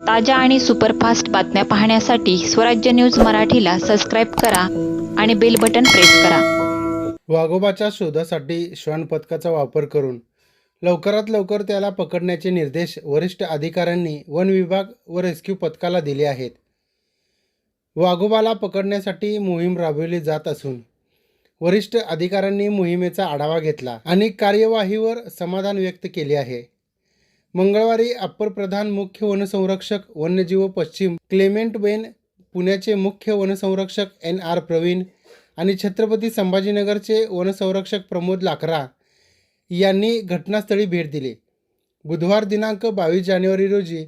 ताज्या आणि सुपरफास्ट बातम्या पाहण्यासाठी स्वराज्य न्यूज मराठीला सबस्क्राईब करा आणि बेल बटन प्रेस करा. वाघोबाच्या शोधासाठी श्वान पथकाचा वापर करून लवकरात लवकर त्याला पकडण्याचे निर्देश वरिष्ठ अधिकाऱ्यांनी वन विभाग व रेस्क्यू पथकाला दिले आहेत. वाघोबाला पकडण्यासाठी मोहीम राबविली जात असून वरिष्ठ अधिकाऱ्यांनी मोहिमेचा आढावा घेतला आणि कार्यवाहीवर समाधान व्यक्त केले आहे. मंगळवारी अप्पर प्रधान मुख्य वनसंरक्षक वन्यजीव पश्चिम क्लेमेंट बेन पुण्याचे मुख्य वनसंरक्षक एन आर प्रवीण आणि छत्रपती संभाजीनगरचे वनसंरक्षक प्रमोद लाकरा यांनी घटनास्थळी भेट दिली. बुधवार दिनांक बावीस जानेवारी रोजी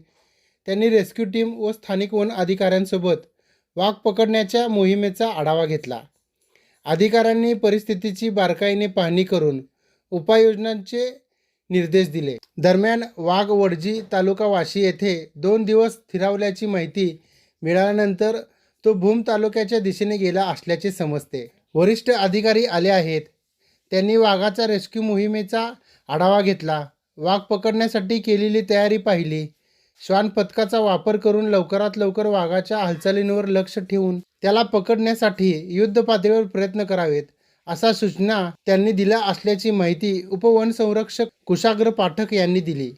त्यांनी रेस्क्यू टीम व स्थानिक वन अधिकाऱ्यांसोबत वाघ पकडण्याच्या मोहिमेचा आढावा घेतला. अधिकाऱ्यांनी परिस्थितीची बारकाईने पाहणी करून उपाययोजनांचे निर्देश दिले. दरम्यान वाघ वडजी तालुका वाशी येथे दोन दिवस स्थिरावल्याची माहिती मिळाल्यानंतर तो भूम तालुक्याच्या दिशेने गेला असल्याचे समजते. वरिष्ठ अधिकारी आले आहेत. त्यांनी वाघाचा रेस्क्यू मोहिमेचा आढावा घेतला. वाघ पकडण्यासाठी केलेली तयारी पाहिली. श्वान पथकाचा वापर करून लवकरात लवकर वाघाच्या हालचालींवर लक्ष ठेवून त्याला पकडण्यासाठी युद्ध पातळीवर प्रयत्न करावेत. असा सूचना त्यांनी दिल्या असल्याची माहिती उपवनसंरक्षक कुशाग्र पाठक यांनी दिली.